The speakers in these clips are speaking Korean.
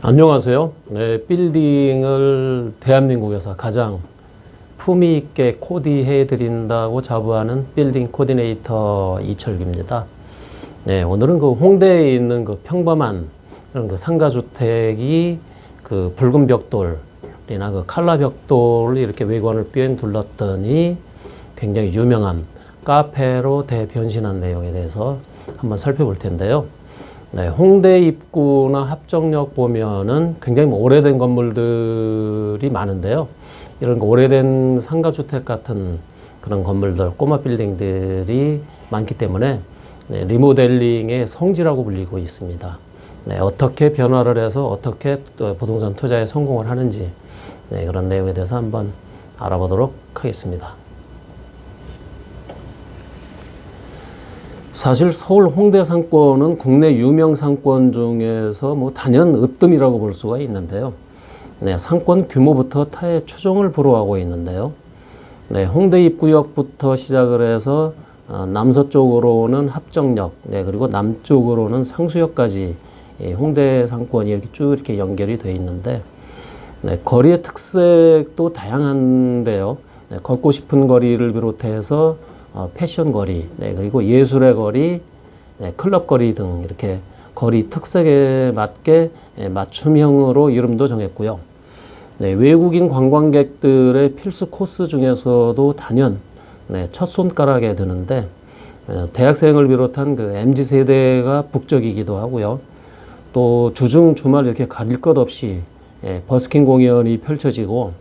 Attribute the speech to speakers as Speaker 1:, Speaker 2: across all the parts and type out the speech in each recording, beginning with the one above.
Speaker 1: 안녕하세요. 네, 빌딩을 대한민국에서 가장 품위 있게 코디해 드린다고 자부하는 빌딩 코디네이터 이철기입니다. 네, 오늘은 그 홍대에 있는 그 평범한 그런 그 상가 주택이 그 붉은 벽돌이나 그 칼라 벽돌을 이렇게 외관을 뼈에 둘렀더니 굉장히 유명한 카페로 대변신한 내용에 대해서 한번 살펴볼 텐데요. 네, 홍대 입구나 합정역 보면은 굉장히 뭐 오래된 건물들이 많은데요. 이런 거 오래된 상가주택 같은 그런 건물들, 꼬마 빌딩들이 많기 때문에 네, 리모델링의 성지라고 불리고 있습니다. 네, 어떻게 변화를 해서 어떻게 또 부동산 투자에 성공을 하는지 네, 그런 내용에 대해서 한번 알아보도록 하겠습니다. 사실 서울 홍대 상권은 국내 유명 상권 중에서 뭐 단연 으뜸이라고 볼 수가 있는데요. 네, 상권 규모부터 타의 추종을 불허하고 있는데요. 네, 홍대 입구역부터 시작을 해서 어, 남서쪽으로는 합정역, 네, 그리고 남쪽으로는 상수역까지 이 홍대 상권이 이렇게 쭉 이렇게 연결이 되어 있는데 네, 거리의 특색도 다양한데요. 네, 걷고 싶은 거리를 비롯해서 어, 패션 거리, 네, 그리고 예술의 거리, 네, 클럽 거리 등 이렇게 거리 특색에 맞게 예, 맞춤형으로 이름도 정했고요. 네, 외국인 관광객들의 필수 코스 중에서도 단연 네, 첫 손가락에 드는데 어, 대학생을 비롯한 그 mz 세대가 북적이기도 하고요. 또 주중 주말 이렇게 가릴 것 없이 예, 버스킹 공연이 펼쳐지고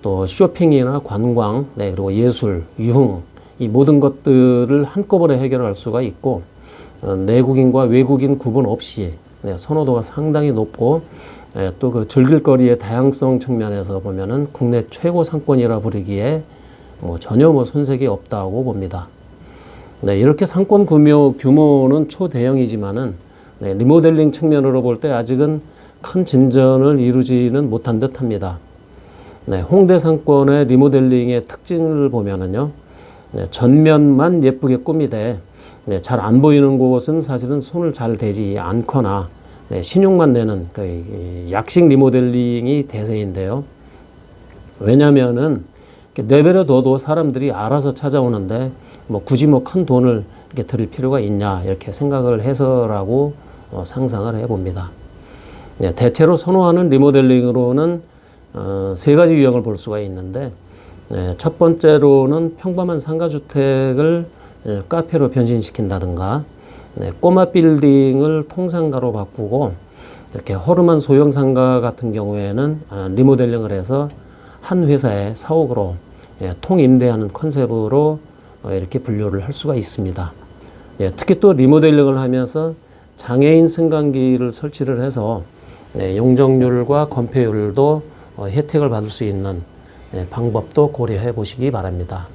Speaker 1: 또 쇼핑이나 관광, 네, 그리고 예술, 유흥 이 모든 것들을 한꺼번에 해결할 수가 있고 어, 내국인과 외국인 구분 없이 네, 선호도가 상당히 높고 예, 또그 즐길거리의 다양성 측면에서 보면은 국내 최고 상권이라 부르기에 뭐 전혀 뭐 손색이 없다고 봅니다. 네, 이렇게 상권 규모, 규모는 초대형이지만은 네, 리모델링 측면으로 볼 때 아직은 큰 진전을 이루지는 못한 듯합니다. 네, 홍대 상권의 리모델링의 특징을 보면은요, 네, 전면만 예쁘게 꾸미되 네, 잘 안 보이는 곳은 사실은 손을 잘 대지 않거나 네, 신용만 내는 그이 약식 리모델링이 대세인데요. 왜냐하면은 이렇게 내버려 둬도 사람들이 알아서 찾아오는데 뭐 굳이 뭐 큰 돈을 이렇게 들일 필요가 있냐 이렇게 생각을 해서라고 어, 상상을 해봅니다. 네, 대체로 선호하는 리모델링으로는 어, 세 가지 유형을 볼 수가 있는데 네, 첫 번째로는 평범한 상가주택을 예, 카페로 변신시킨다든가 네, 꼬마 빌딩을 통상가로 바꾸고 이렇게 허름한 소형 상가 같은 경우에는 아, 리모델링을 해서 한 회사의 사옥으로 예, 통임대하는 컨셉으로 어, 이렇게 분류를 할 수가 있습니다. 예, 특히 또 리모델링을 하면서 장애인 승강기를 설치를 해서 네, 용적률과 건폐율도 어, 혜택을 받을 수 있는 네, 방법도 고려해 보시기 바랍니다.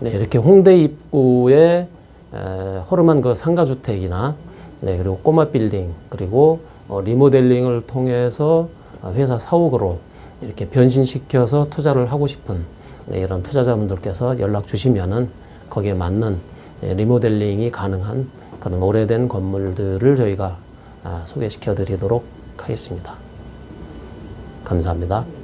Speaker 1: 네, 이렇게 홍대 입구에 에, 허름한 그 상가주택이나 네, 그리고 꼬마 빌딩 그리고 어, 리모델링을 통해서 어, 회사 사옥으로 이렇게 변신시켜서 투자를 하고 싶은 네, 이런 투자자분들께서 연락 주시면은 거기에 맞는 네, 리모델링이 가능한 그런 오래된 건물들을 저희가 아, 소개시켜 드리도록 하겠습니다. 감사합니다.